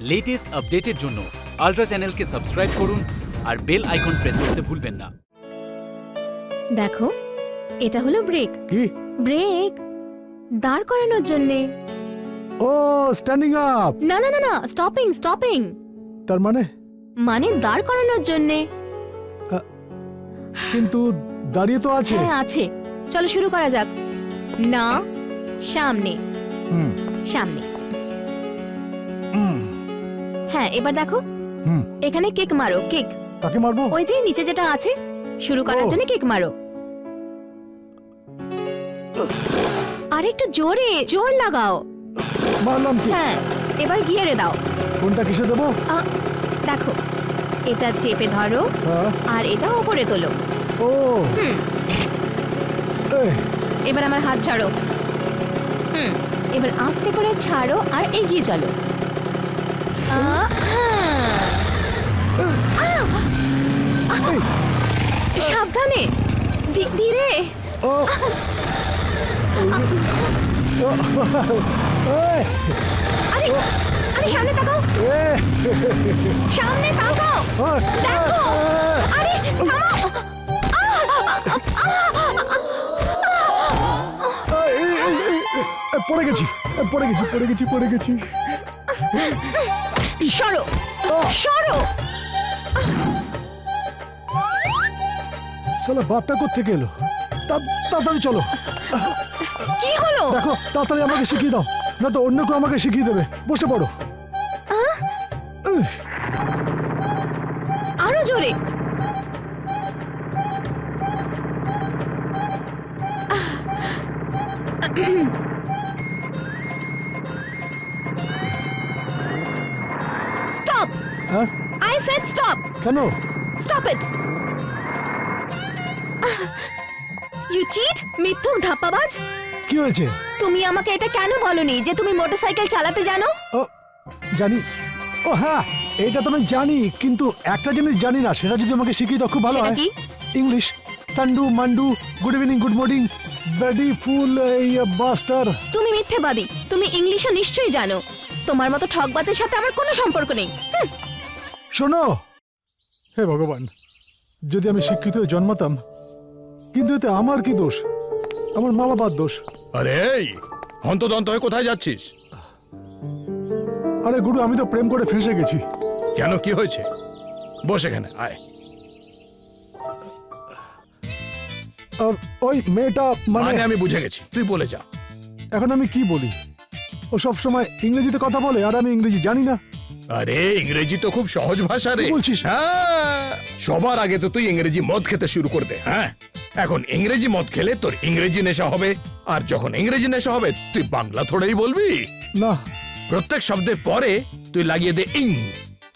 Latest আপডেটের জন্য ultra চ্যানেলকে সাবস্ক্রাইব করুন আর বেল আইকন প্রেস করতে ভুলবেন না। দেখো এটা হলো ব্রেক কি? ব্রেক দাঁড় করানোর জন্যে। ও স্ট্যান্ডিং আপ না না না না স্টপিং স্টপিং তার মানে? মানে দাঁড় করানোর জন্যে। কিন্তু দাঁড়িয়ে তো আছে। হ্যাঁ আছে। চলো শুরু করা যাক। না সামনে। হুম। সামনে। হুম, হ্যাঁ এবার দেখো। হুম। এখানে কেক মারো কেক। কাকে মারবো? ওই যে নিচে যেটা আছে শুরু করার জন্য কেক মারো। আর একটু জোরে জোর লাগাও। মারলাম কি? হ্যাঁ এবার গিয়ারে দাও। কোনটা কিসে দেবো? আ, দেখো এটা চেপে ধরো হ্যাঁ, আর এটা ওপরে তোলো। ও। হুম। এই, এবার আমার হাত ছাড়ো। হুম এবার আস্তে করে ছাড়ো আর এগিয়ে চলো। সাবধানে। ধী- ধীরে। ও। ও, এই, আরে আরে সামনে তাকাও। সামনে তাকাও। ও, দেখো। আরে থামো। পড়ে গেছি পড়ে গেছি পড়ে গেছি পড়ে গেছি। সরো সরো। সালা বাপটা কোথেকে এলো? তাড়াতাড়ি চলো। কি হলো? দেখো তাড়াতাড়ি আমাকে শিখিয়ে দাও না তো অন্য কেউ আমাকে শিখিয়ে দেবে। বসে পড়ো। কেন স্টপ ইট ইউ চিট মিথ্যুক ধাপ্পাবাজ? কি হয়েছে? তুমি আমাকে এটা কেন বলনি যে তুমি মোটরসাইকেল চালাতে জানো? ও জানি। ও হ্যাঁ এইটা তো আমি জানি কিন্তু একটা জিনিস জানি না সেটা যদি আমাকে শিখিয়ে দাও খুব ভালো হয়? ইংলিশ। সান্ডু মান্ডু গুড ইভিনিং গুড মর্নিং বেডি ফুল এই বাস্টার। তুমি মিথ্যেবাদী তুমি ইংলিশও নিশ্চয়ই জানো। তোমার মতো ঠকবাজের সাথে আমার কোনো সম্পর্ক নেই। শোনো হে ভগবান যদি আমি শিক্ষিত হয়ে জন্মাতাম কিন্তু এতে আমার কি দোষ? আমার মা বাবার দোষ। আরে এই হন্তদন্ত হয়ে কোথায় যাচ্ছিস? আরে গুরু আমি তো প্রেম করে ফেঁসে গেছি। কেন কি হয়েছে? বস এখানে আয়। আর ওই মেয়েটা মানে মানে আমি বুঝে গেছি তুই বলে যা। এখন আমি কি বলি? ও সব সময় ইংরেজিতে কথা বলে আর আমি ইংরেজি জানি না। আরে ইংরেজি তো খুব সহজ ভাষা রে। বলছিস? হ্যাঁ সবার আগে তো তুই ইংরেজি মদ খেতে শুরু করে দে হ্যাঁ? এখন ইংরেজি মদ খেলে তোর ইংরেজি নেশা হবে আর যখন ইংরেজি নেশা হবে তুই বাংলা থোড়াই বলবি। না। প্রত্যেক শব্দের পরে তুই লাগিয়ে দে ইং।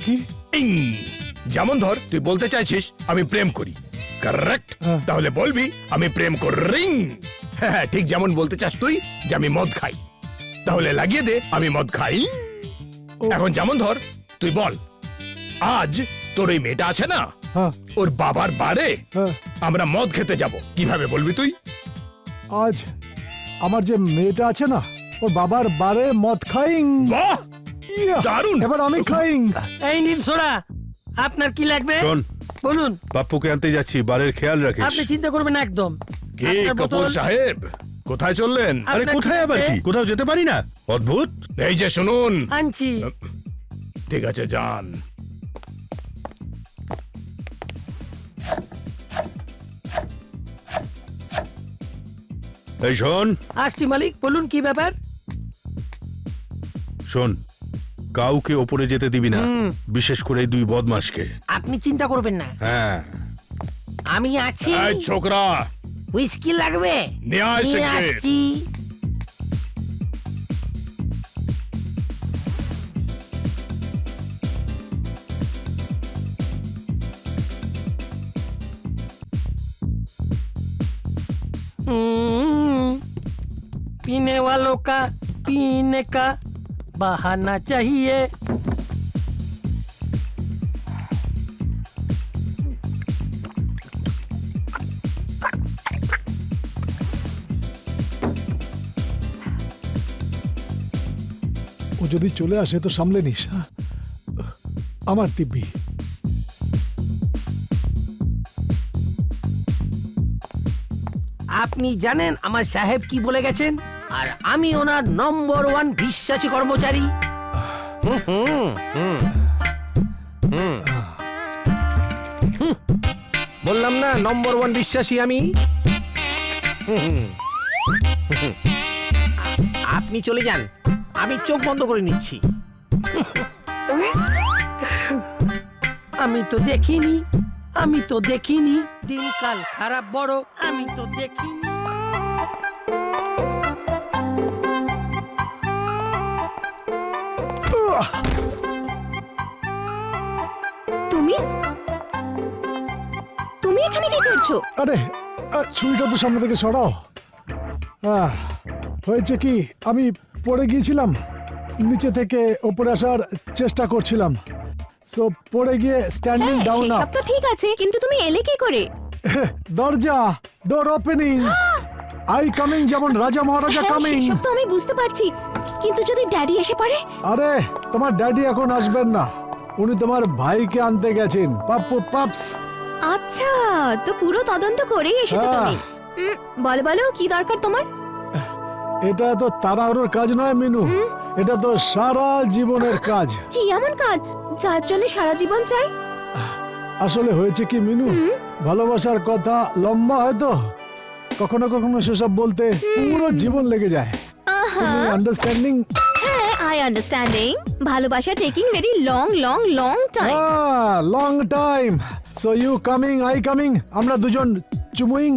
কি? ইং। যেমন ধর তুই বলতে চাইছিস আমি প্রেম করি। কারেক্ট হ্যাঁ। তাহলে বলবি আমি প্রেম করি হ্যাঁ ঠিক যেমন বলতে চাস তুই যে আমি মদ খাই। তাহলে লাগিয়ে দে আমি মদ খাই। এখন যেমন ধর তুই বল আজ তোর ওই মেয়েটা আছে না? হ্যাঁ। ওর বাবার বারে হ্যাঁ। আমরা মদ খেতে যাব। কীভাবে বলবি তুই? আজ আমার যে মেয়েটা আছে না ওর বাবার বারে মদ খাইং। বাহ! ইয়া! দারুণ! এবার আমি খাইং। এই নিন সোনা আপনার কি লাগবে? শোন বলুন। পাপ্পুকে আনতে যাচ্ছি বারের খেয়াল রাখিস। আপনি চিন্তা করবেন না একদম। কি আপনার কপুর সাহেব? কোথায় চললেন? আরে আপনার কোথায় আবার কি? কোথাও যেতে পারি না? অদ্ভুত। এই যে শুনুন। আনছি। ঠিক আছে যান। এই শোন। আসছি মালিক বলুন কি ব্যাপার? শোন কাউকে ওপরে যেতে দিবি না হুম। বিশেষ করে এই দুই বদমাসকে আপনি চিন্তা করবেন না। হ্যাঁ। আমি আছি। এই ছোকরা! হুইস্কি লাগবে নিয়ে আয় নিয়ে শিগগির। আসছি हम्म, पीने वालों का पीने का बहाना चाहिए যদি চলে আসে তো সামলে নিস হ্যাঁ? আমার দিব্যি আপনি জানেন আমার সাহেব কি বলে গেছেন আর আমি ওনার নম্বর ওয়ান বিশ্বাসী কর্মচারী হুম, হুম, হুম। হুম। বললাম না নম্বর ওয়ান বিশ্বাসী আমি। আপনি চলে যান আমি চোখ বন্ধ করে নিচ্ছি। আমি তো দেখিনি আমি তো দেখিনি। দিনকাল খারাপ বড় আমি তো দেখিনি। তুমি? তুমি এখানে কি করছ? আরে আহ, ছুরিটা তো সামনে থেকে সরাও। আহ, হয়েছে কি? আমি পড়ে গিয়েছিলাম নিচে থেকে ওপরে আসার চেষ্টা করছিলাম। সো পড়ে গিয়ে স্ট্যান্ডিং হ্যাঁ ডাউন সেসব আপ তো ঠিক আছে কিন্তু তুমি এলে কি করে? দরজা ডোর ওপেনিং আই কামিং যেমন রাজা মহারাজা হ্যাঁ কামিং সেসব তো আমি বুঝতে পারছি কিন্তু যদি ড্যাডি এসে পড়ে? আরে তোমার ড্যাডি এখন আসবেন না। উনি তোমার ভাইকে আনতে গেছেন। পাপ্পু পাপস। আচ্ছা তো পুরো তদন্ত করেই এসেছ হ্যাঁ। তুমি। উম, বলো বলো কি দরকার তোমার? এটা তো তাড়াহুড়োর কাজ নয় মিনু। এটা তো সারা জীবনের কাজ। কি এমন কাজ? যার জন্য সারা জীবন চাই? আসলে হয়েছে কি মিনু? ভালোবাসার কথা লম্বা হয়তো কখনো কখনো সেসব বলতে পুরো জীবন লেগে যায়। আহা। আন্ডারস্ট্যান্ডিং হ্যাঁ আই আন্ডারস্ট্যান্ডিং ভালোবাসা taking very long long long time long time so you coming I coming আমরা দুজন চুমুইং।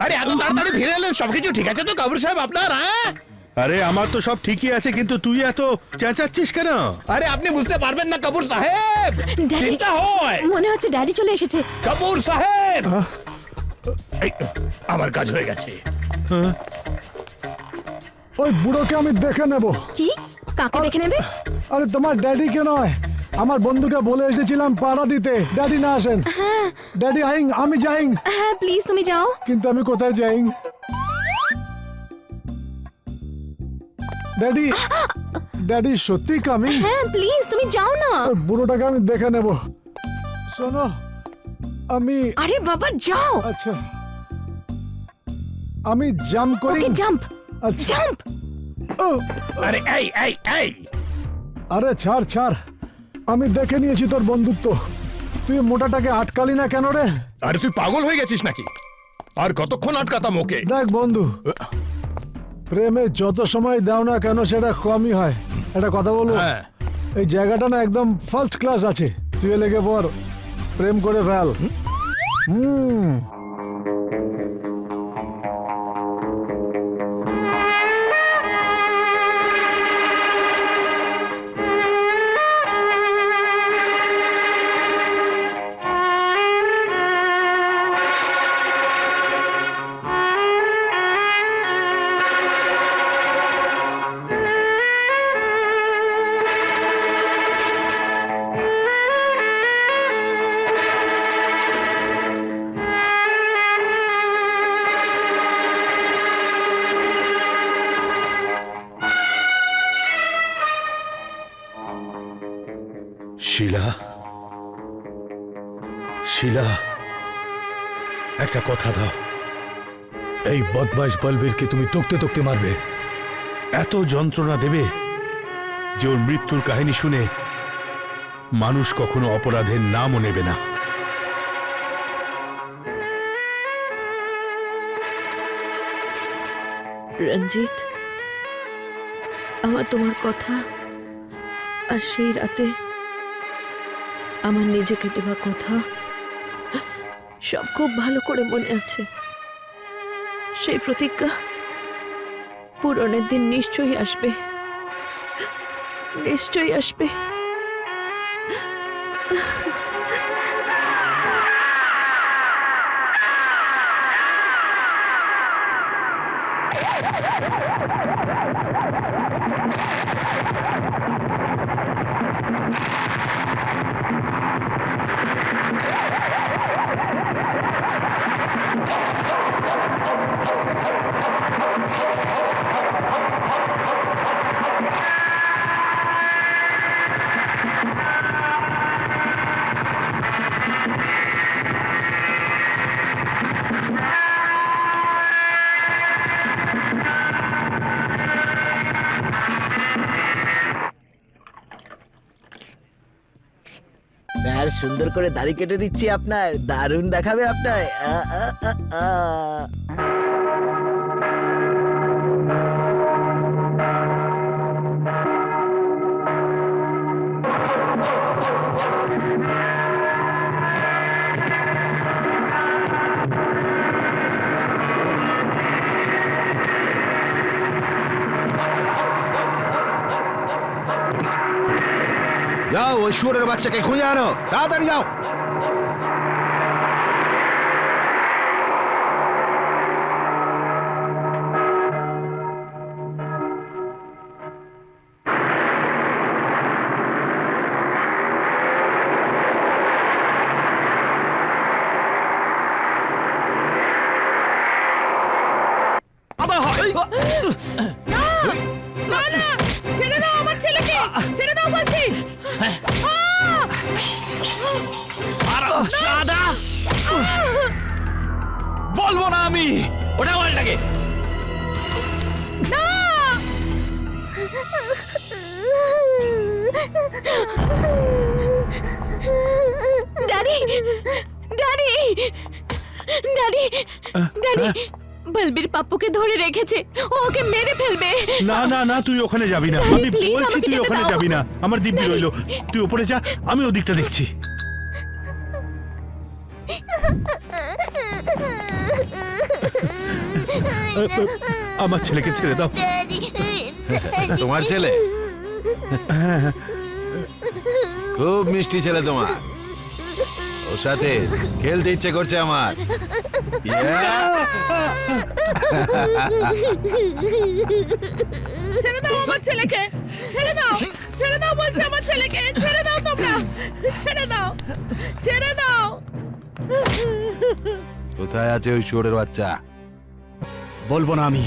আরে এত তাড়াতাড়ি ফিরে এলেন সবকিছু ঠিক আছে তো কাবুর সাহেব আপনার হ্যাঁ? আরে আমার তো সব ঠিকই আছে কিন্তু তুই এত চেঁচাচ্ছিস কেন? আরে আপনি বুঝতে পারবেন না কাপুর সাহেব। Daddy- চিন্তা হয়। মনে হচ্ছে ড্যাডি চলে এসেছে। কাপুর সাহেব! এই, আমার কাজ হয়ে গেছে। ওই বুড়োকে আমি দেখে নেব। কি? কাকে দেখে নেবে? আরে তোমার ড্যাডিকে নয়। আমার বন্ধুকে বলে এসেছিলাম পাড়া দিতে। ড্যাডি না আসেন। ড্যাডি আইং আমি যাইং হ্যাঁ প্লিজ তুমি যাও। কিন্তু আমি কোথায় যাইং? ড্যাডি ড্যাডি সত্যি কামিং হ্যাঁ প্লিজ তুমি যাও না। বুড়োটাকে আমি দেখে নেব। শোনো আমি আরে বাবা যাও। আচ্ছা। আমি জাম্প করি। ওকে জাম্প আচ্ছা। জাম্প ও, আরে এই এই এই। আরে ছাড় ছাড়। আমি দেখে নিয়েছি তোর বন্ধুত্ব। তুই মোটাটাকে আটকালি না কেন রে? আরে তুই পাগল হয়ে গেছিস নাকি? আর কতক্ষণ আটকাতাম ওকে? দেখ বন্ধু প্রেমে যত সময় দাও না কেন সেটা কমই হয়। একটা কথা বলব? হ্যাঁ। এই জায়গাটা না একদম ফার্স্ট ক্লাস আছে। তুই লেগে পর প্রেম করে ফেল। হুম। শিলা? শিলা একটা কথা দাও। এই বদমাইশ বলবীরকে তুমি তকতে তকতে মারবে। এত যন্ত্রণা দেবে যে ওর মৃত্যুর কাহিনী শুনে মানুষ কখনো অপরাধের নামও নেবে না। রঞ্জিত আমার তোমার কথা আর সেই রাতে আমার নিজেকে দেওয়া কথা সব খুব ভালো করে মনে আছে। সেই প্রতিজ্ঞা পূরণের দিন নিশ্চয়ই আসবে। নিশ্চয়ই আসবে। সুন্দর করে দাড়ি কেটে দিচ্ছি আপনার দারুণ দেখাবে আপনার আ, আ, আ, আ। ওই শুয়ারের বাচ্চাকে খুঁজে আনো। তাড়াতাড়ি যাও। ওকে মেরে ফেলবে। না না না তুই ওখানে যাবি না। আমি please, বলছি আমাকে তুই যেতে ওখানে দাও। যাবি না। আমার দিব্যি। রইল। তুই ওপরে যা আমি ওদিকটা দেখছি। আমার ছেলেকে ছেড়ে দাও। তোমার ছেলে? খুব মিষ্টি ছেলে তোমার। ওর সাথে খেলতে ইচ্ছে করছে আমার। ছেড়ে দাও আমার ছেলেকে ছেড়ে দাও ছেড়ে দাও বলছে আমার ছেলেকে ছেড়ে দাও তোমরা ছেড়ে দাও ছেড়ে দাও। কোথায় আছে ওই শুয়োরের বাচ্চা? বলব না আমি।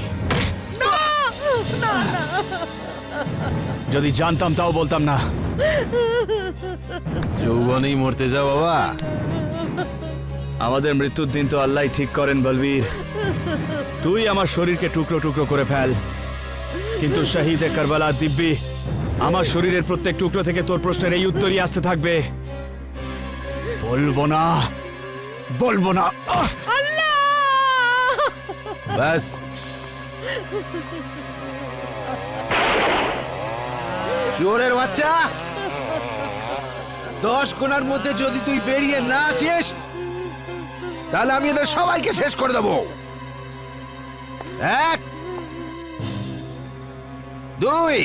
যদি জানতাম তাও বলতাম না। যৌবনেই মরতে যাও বাবা। আমাদের মৃত্যুর দিন তো আল্লাহ ঠিক করেন বলবীর। তুই আমার শরীরকে টুকরো টুকরো করে ফেল। কিন্তু শহীদে কারবালা দিব্যি আমার শরীরের প্রত্যেক টুকরো থেকে তোর প্রশ্নের এই উত্তরই আসতে থাকবে। বলব না বলব না! ব্যাস। শুয়োরের বাচ্চা! দশ কোনার মধ্যে যদি তুই বেরিয়ে না আসিস তাহলে আমি এদের সবাইকে শেষ করে দেবো। এক দুই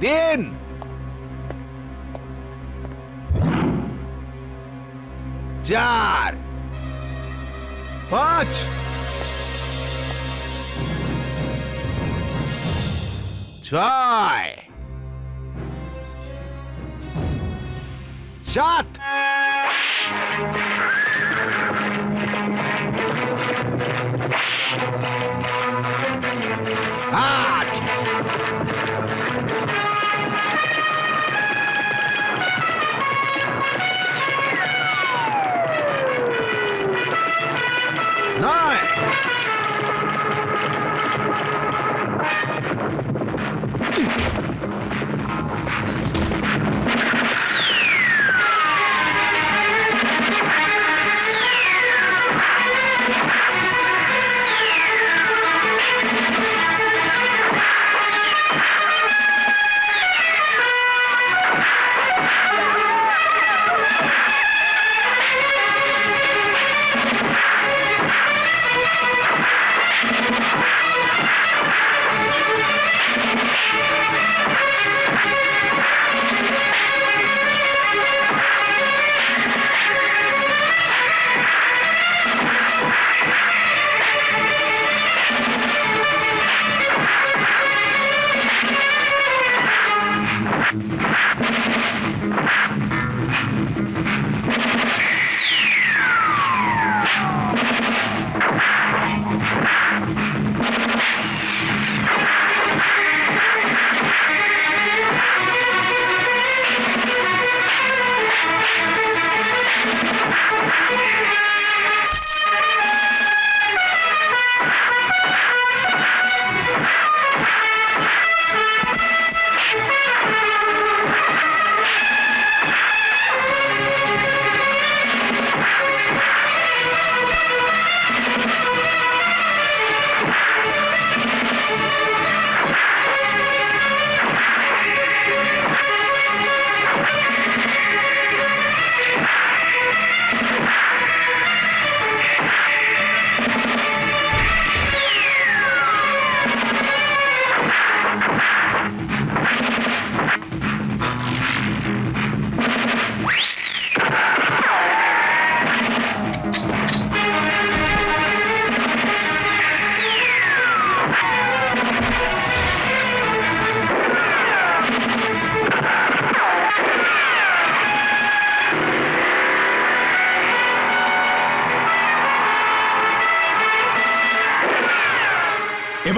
তিন। চার পাঁচ। ছয় সাত আট নয়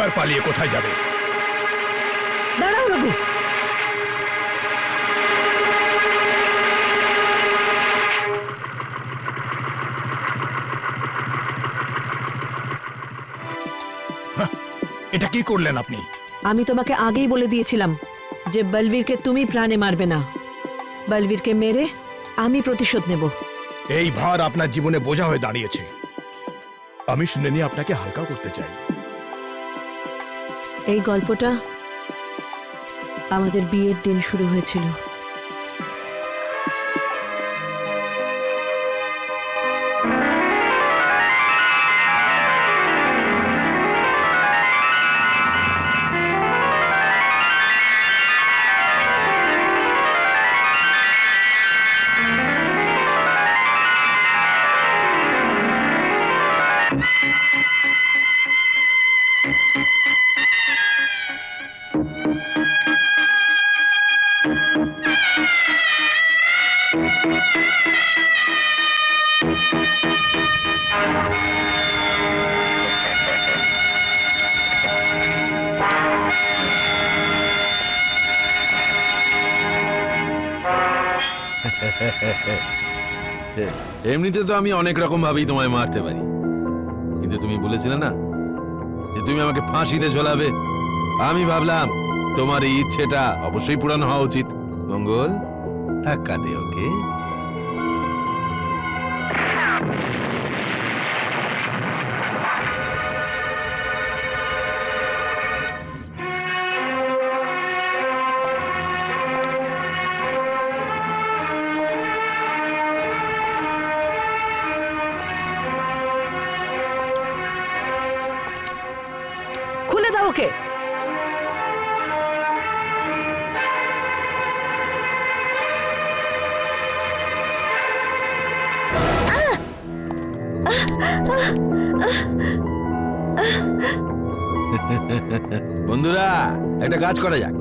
এবার পালিয়ে কোথায় যাবে? দাঁড়াও রঘু। এটা কি করলেন আপনি? আমি তোমাকে আগেই বলে দিয়েছিলাম যে বলবীরকে তুমি প্রাণে মারবে না। বলবীরকে মেরে আমি প্রতিশোধ নেব। এই ভার আপনার জীবনে বোঝা হয়ে দাঁড়িয়েছে। আমি শুনে নিয়ে আপনাকে হালকা করতে চাই। এই গল্পটা আমাদের বিয়ের দিন শুরু হয়েছিল। এমনিতে তো আমি অনেক রকম ভাবেই তোমায় মারতে পারি। কিন্তু তুমি বলেছিলে না যে তুমি আমাকে ফাঁসিতে ঝোলাবে। আমি ভাবলাম, তোমার এই ইচ্ছেটা অবশ্যই পূরণ হওয়া উচিত। মঙ্গল, ধাক্কা দে, ওকে? বন্ধুরা, একটা কাজ করা যাক।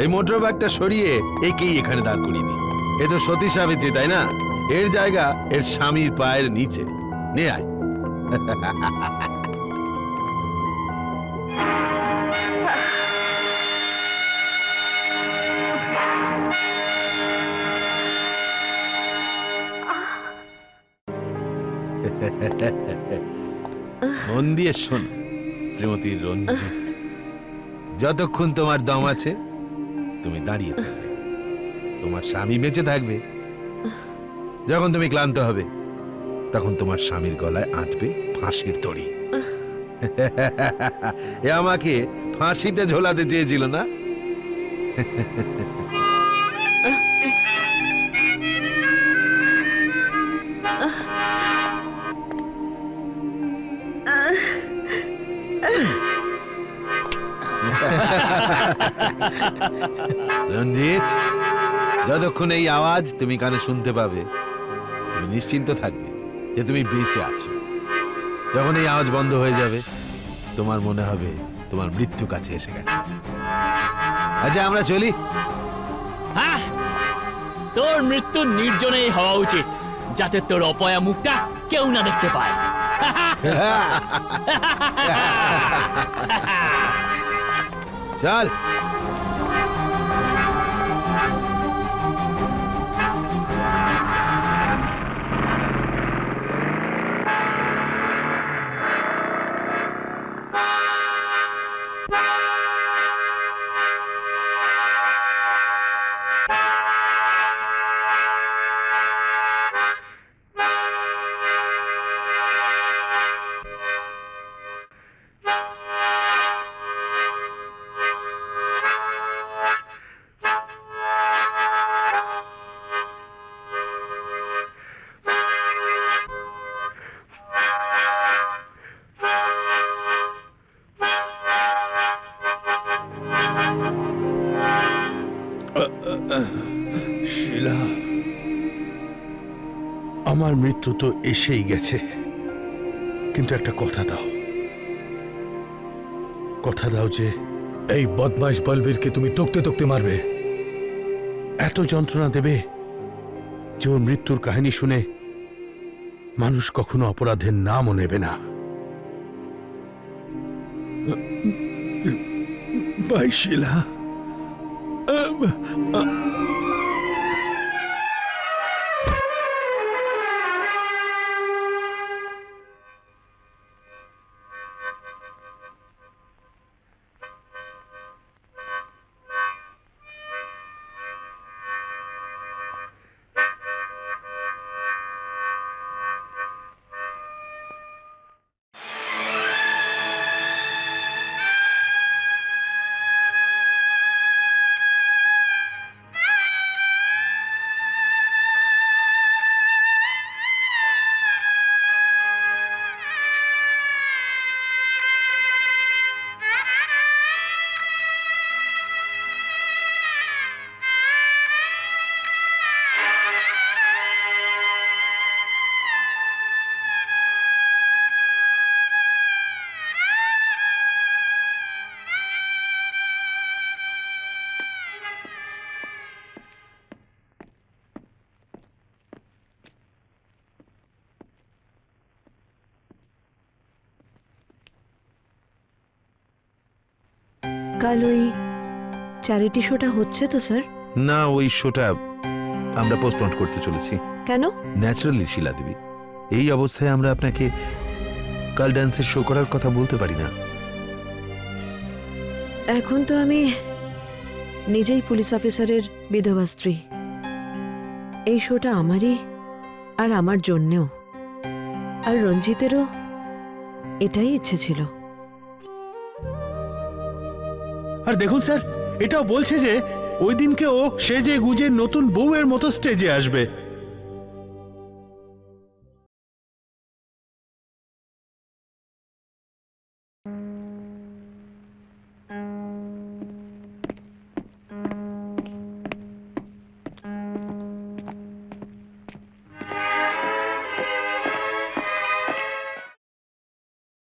এই মোটর ব্যাগটা সরিয়ে একেই এখানে দাঁড় করিয়ে দিই। এ তো সতী সাবিত্রী, তাই না? এর জায়গা এর স্বামীর পায়ের নিচে। নে আয়। দিয়ে শোন, শ্রীমতী রঞ্জিত। যতক্ষণ তোমার দম আছে, তুমি দাঁড়িয়ে থাকবে। তোমার স্বামী বেঁচে থাকবে। যখন তুমি ক্লান্ত হবে, তখন তোমার স্বামীর গলায় আঁটবে ফাঁসির দড়ি এ আমাকে ফাঁসিতে ঝোলাতে চেয়েছিল না? যতক্ষণ এই আওয়াজ তুমি কানে শুনতে পাবে তুমি নিশ্চিন্ত থাকবে যে তুমি বেঁচে আছো। যখন এই আওয়াজ বন্ধ হয়ে যাবে তোমার মনে হবে তোমার মৃত্যু কাছে এসে গেছে। আচ্ছা আমরা চলি। হ্যাঁ তোর মৃত্যু নির্জনেই হওয়া উচিত যাতে তোর অপয়া মুখটা কেউ না দেখতে পায়। চল। আমার মৃত্যু তো এসেই গেছে। কিন্তু একটা কথা দাও। কথা দাও যে এই বদমাইশ বলবীরকে তুমি তকতে তকতে মারবে। এত যন্ত্রণা দেবে যে ওর মৃত্যুর কাহিনী শুনে মানুষ কখনো অপরাধের নামও নেবে না। বাই কাল ওই চ্যারিটি শোটা হচ্ছে তো স্যার না ওই শোটা আমরা পোস্টপন্ড করতে চলেছি। কেন? ন্যাচারালি শিলা দেবী। এই অবস্থায় আমরা আপনাকে কাল ডান্সের শো করার কথা বলতে পারি না। এখন তো আমি নিজেই পুলিশ অফিসারের বিধবা স্ত্রী। এই শোটা আমারই আর আমার জন্যেও। আর রঞ্জিতেরও এটাই ইচ্ছে ছিল। আর দেখুন স্যার, এটাও বলছে যে ওই দিনকে ও সেজে গুজে নতুন বউয়ের মতো স্টেজে আসবে।